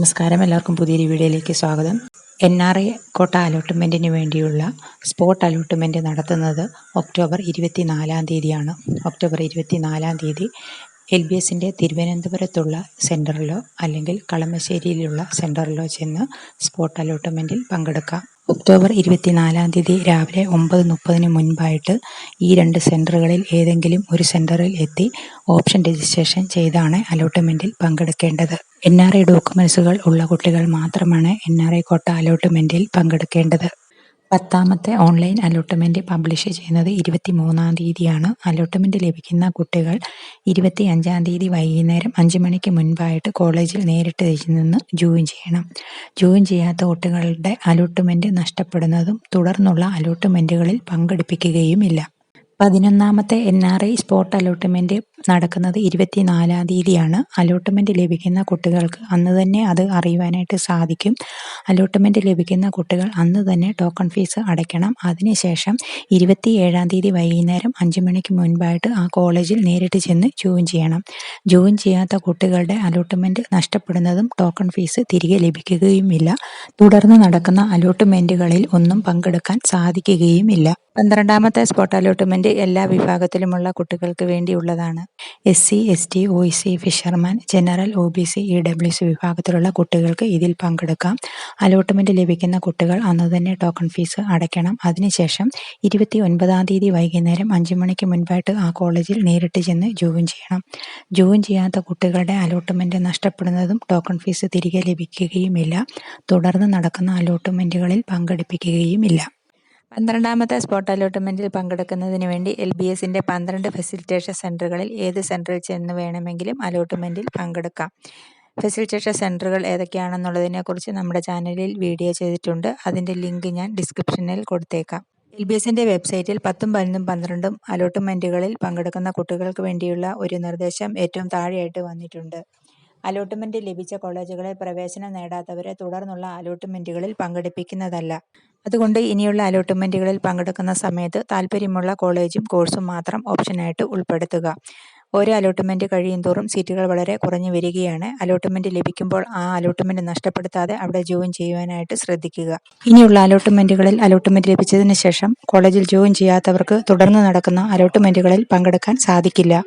നമസ്കാരം. എല്ലാവർക്കും പുതിയൊരു വീഡിയോയിലേക്ക് സ്വാഗതം. എൻ ആർ ഐ കോട്ട അലോട്ട്മെന്റിന് വേണ്ടിയുള്ള സ്പോട്ട് അലോട്ട്മെന്റ് നടത്തുന്നത് ഒക്ടോബർ ഇരുപത്തി നാലാം തീയതിയാണ്. ഒക്ടോബർ ഇരുപത്തി നാലാം തീയതി എൽ ബി എസിന്റെ തിരുവനന്തപുരത്തുള്ള സെന്ററിലോ അല്ലെങ്കിൽ കളമശ്ശേരിയിലുള്ള സെന്ററിലോ ചെന്ന് സ്പോട്ട് അലോട്ട്മെന്റിൽ പങ്കെടുക്കാം. ഒക്ടോബർ ഇരുപത്തിനാലാം തീയതി രാവിലെ ഒമ്പത് മുപ്പതിന് മുൻപായിട്ട് ഈ രണ്ട് സെന്ററുകളിൽ ഏതെങ്കിലും ഒരു സെന്ററിൽ എത്തി ഓപ്ഷൻ രജിസ്ട്രേഷൻ ചെയ്താണ് അലോട്ട്മെന്റിൽ പങ്കെടുക്കേണ്ടത്. എൻ ആർ ഐ ഡോക്യുമെൻസുകൾ ഉള്ള കുട്ടികൾ മാത്രമാണ് എൻ ആർ ഐ കോട്ട അലോട്ട്മെന്റിൽ പങ്കെടുക്കേണ്ടത്. പത്താമത്തെ ഓൺലൈൻ അലോട്ട്മെന്റ് പബ്ലിഷ് ചെയ്യുന്നത് ഇരുപത്തി മൂന്നാം തീയതിയാണ്. അലോട്ട്മെന്റ് ലഭിക്കുന്ന കുട്ടികൾ ഇരുപത്തി അഞ്ചാം തീയതി വൈകുന്നേരം അഞ്ച് മണിക്ക് മുൻപായിട്ട് കോളേജിൽ നേരിട്ട് നിന്ന് ജോയിൻ ചെയ്യണം. ജോയിൻ ചെയ്യാത്ത കുട്ടികളുടെ അലോട്ട്മെന്റ് നഷ്ടപ്പെടുന്നതും തുടർന്നുള്ള അലോട്ട്മെന്റുകളിൽ പങ്കെടുപ്പിക്കുകയുമില്ല. പതിനൊന്നാമത്തെ N R I spot allotment നടക്കുന്നത് ഇരുപത്തിനാലാം തീയതിയാണ്. അലോട്ട്മെന്റ് ലഭിക്കുന്ന കുട്ടികൾക്ക് അന്ന് തന്നെ അത് അറിയുവാനായിട്ട് സാധിക്കും. അലോട്ട്മെന്റ് ലഭിക്കുന്ന കുട്ടികൾ അന്ന് തന്നെ ടോക്കൺ ഫീസ് അടയ്ക്കണം. അതിനുശേഷം ഇരുപത്തി ഏഴാം തീയതി വൈകുന്നേരം അഞ്ച് മണിക്ക് മുൻപായിട്ട് ആ കോളേജിൽ നേരിട്ട് ചെന്ന് ജോയിൻ ചെയ്യണം. ജോയിൻ ചെയ്യാത്ത കുട്ടികളുടെ അലോട്ട്മെന്റ് നഷ്ടപ്പെടുന്നതും ടോക്കൺ ഫീസ് തിരികെ ലഭിക്കുകയുമില്ല. തുടർന്ന് നടക്കുന്ന അലോട്ട്മെന്റുകളിൽ ഒന്നും പങ്കെടുക്കാൻ സാധിക്കുകയുമില്ല. പന്ത്രണ്ടാമത്തെ സ്പോട്ട് അലോട്ട്മെന്റ് എല്ലാ വിഭാഗത്തിലുമുള്ള കുട്ടികൾക്ക് വേണ്ടിയുള്ളതാണ്. S C S T O C fisherman general O B C E W C വിഭാഗത്തിലുള്ള കുട്ടികൾക്ക് ഇതിൽ പങ്കെടുക്കാം. അലോട്ട്മെന്റ് ലഭിക്കുന്ന കുട്ടികൾ അന്ന് തന്നെ ടോക്കൺ ഫീസ് അടയ്ക്കണം. അതിനുശേഷം ഇരുപത്തി ഒൻപതാം തീയതി വൈകുന്നേരം അഞ്ച് മണിക്ക് മുൻപായിട്ട് ആ കോളേജിൽ നേരിട്ട് ചെന്ന് ജോയിൻ ചെയ്യണം. ജോയിൻ ചെയ്യാത്ത കുട്ടികളുടെ അലോട്ട്മെന്റ് നഷ്ടപ്പെടുന്നതും ടോക്കൺ ഫീസ് തിരികെ ലഭിക്കുകയുമില്ല. തുടർന്ന് നടക്കുന്ന അലോട്ട്മെന്റുകളിൽ പങ്കെടുപ്പിക്കുകയുമില്ല. പന്ത്രണ്ടാമത്തെ സ്പോട്ട് അലോട്ട്മെന്റിൽ പങ്കെടുക്കുന്നതിന് വേണ്ടി എൽ ബി എസിന്റെ പന്ത്രണ്ട് ഫെസിലിറ്റേഷൻ സെന്ററുകളിൽ ഏത് സെന്ററിൽ ചെന്ന് വേണമെങ്കിലും അലോട്ട്മെന്റിൽ പങ്കെടുക്കാം. ഫെസിലിറ്റേഷൻ സെന്ററുകൾ ഏതൊക്കെയാണെന്നുള്ളതിനെക്കുറിച്ച് നമ്മുടെ ചാനലിൽ വീഡിയോ ചെയ്തിട്ടുണ്ട്. അതിന്റെ ലിങ്ക് ഞാൻ ഡിസ്ക്രിപ്ഷനിൽ കൊടുത്തേക്കാം. എൽ ബി എസിന്റെ വെബ്സൈറ്റിൽ പത്തും പതിനൊന്നും പന്ത്രണ്ടും അലോട്ട്മെന്റുകളിൽ പങ്കെടുക്കുന്ന കുട്ടികൾക്ക് വേണ്ടിയുള്ള ഒരു നിർദ്ദേശം ഏറ്റവും താഴെയായിട്ട് വന്നിട്ടുണ്ട്. അലോട്ട്മെന്റ് ലഭിച്ച കോളേജുകളിൽ പ്രവേശനം നേടാത്തവരെ തുടർന്നുള്ള അലോട്ട്മെന്റുകളിൽ പങ്കെടുപ്പിക്കുന്നതല്ല. അതുകൊണ്ട് ഇനിയുള്ള അലോട്ട്മെന്റുകളിൽ പങ്കെടുക്കുന്ന സമയത്ത് താല്പര്യമുള്ള കോളേജും കോഴ്സും മാത്രം ഓപ്ഷനായിട്ട് ഉൾപ്പെടുത്തുക. ഓരോ അലോട്ട്മെന്റ് കഴിയും തോറും സീറ്റുകൾ വളരെ കുറഞ്ഞു വരികയാണ്. അലോട്ട്മെന്റ് ലഭിക്കുമ്പോൾ ആ അലോട്ട്മെന്റ് നഷ്ടപ്പെടുത്താതെ അവിടെ ജോയിൻ ചെയ്യുവാനായിട്ട് ശ്രദ്ധിക്കുക. ഇനിയുള്ള അലോട്ട്മെന്റുകളിൽ അലോട്ട്മെന്റ് ലഭിച്ചതിന് ശേഷം കോളേജിൽ ജോയിൻ ചെയ്യാത്തവർക്ക് തുടർന്ന് നടക്കുന്ന അലോട്ട്മെന്റുകളിൽ പങ്കെടുക്കാൻ സാധിക്കില്ല.